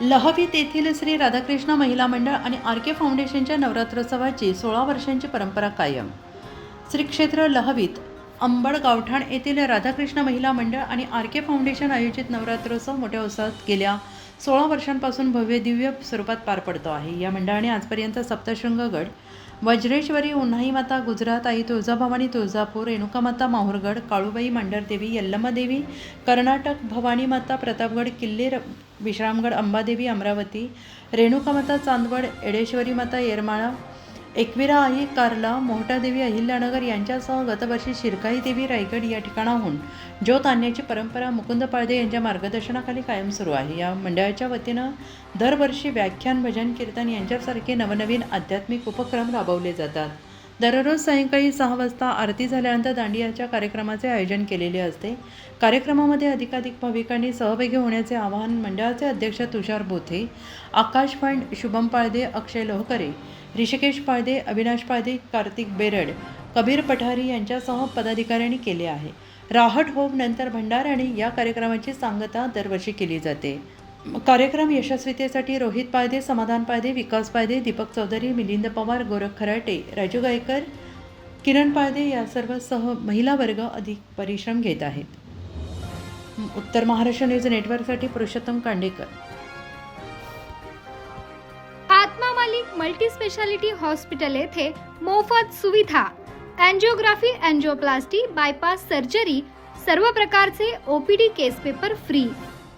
लहवीत येथील श्री राधाकृष्ण महिला मंडळ आणि आर के फाउंडेशनच्या नवरात्रोत्सवाची सोळा वर्षांची परंपरा कायम. श्री क्षेत्र लहवीत अंबड गावठाण येथील राधाकृष्ण महिला मंडळ आणि आर के फाउंडेशन आयोजित नवरात्रोत्सव मोठ्या उत्साहात गेल्या सोळा वर्षांपासून भव्य दिव्य स्वरूपात पार पडतो आहे. या मंडळाने आजपर्यंत सप्तशृंग गड वज्रेश्वरी उन्हाई माता गुजरात आई तुळजाभवानी तुळजापूर रेणुकामाता माहूरगड काळूबाई मांढरदेवी यल्लमादेवी कर्नाटक भवानी माता प्रतापगड किल्ले र- विश्रामगड अंबादेवी अमरावती रेणुकामाता चांदवड एडेश्वरी माता येरमाळा एकविरा आई कारला मोहटादेवी अहिल्यानगर यांच्यासह गतवर्षी शिरकाई देवी रायगड या ठिकाणाहून. ज्योत आणण्याची परंपरा मुकुंद पाळदे यांच्या मार्गदर्शनाखाली कायम सुरू आहे. या मंडळाच्या वतीनं दरवर्षी व्याख्यान भजन कीर्तन यांच्यासारखे नवनवीन आध्यात्मिक उपक्रम राबवले जातात. दररोज सायंकाळी सहा वाजता आरती झाल्यानंतर दांडियाच्या कार्यक्रमाचे आयोजन केलेले असते. कार्यक्रमामध्ये अधिकाधिक भाविकांनी सहभागी होण्याचे आवाहन मंडळाचे अध्यक्ष तुषार बोथे आकाश फंड शुभम पाळदे अक्षय लोहकरे ऋषिकेश पाळदे अविनाश पाळदे कार्तिक बेरड कबीर पठारी यांच्यासह पदाधिकाऱ्यांनी केले आहे. राहट होम नंतर भंडाराने या कार्यक्रमाची सांगता दरवर्षी केली जाते. कार्यक्रम यशस्वीतेसाठी रोहित पायदे समाधान पायदे विकास पायदे दीपक चौधरी मिलिंद पवार गोरख खराटे राजू गायकर किरण पायदे या सर्व सह महिला वर्ग अधिक परिश्रम घेत आहेत. उत्तर महाराष्ट्र न्यूज नेटवर्कसाठी पुरुषोत्तम कांडेकर. आत्मा मालिक मल्टी स्पेशालिटी हॉस्पिटल येथे मोफत सुविधा अँजिओग्राफी अँजिओप्लास्टी बायपास सर्जरी सर्व प्रकारचे OPD case paper free.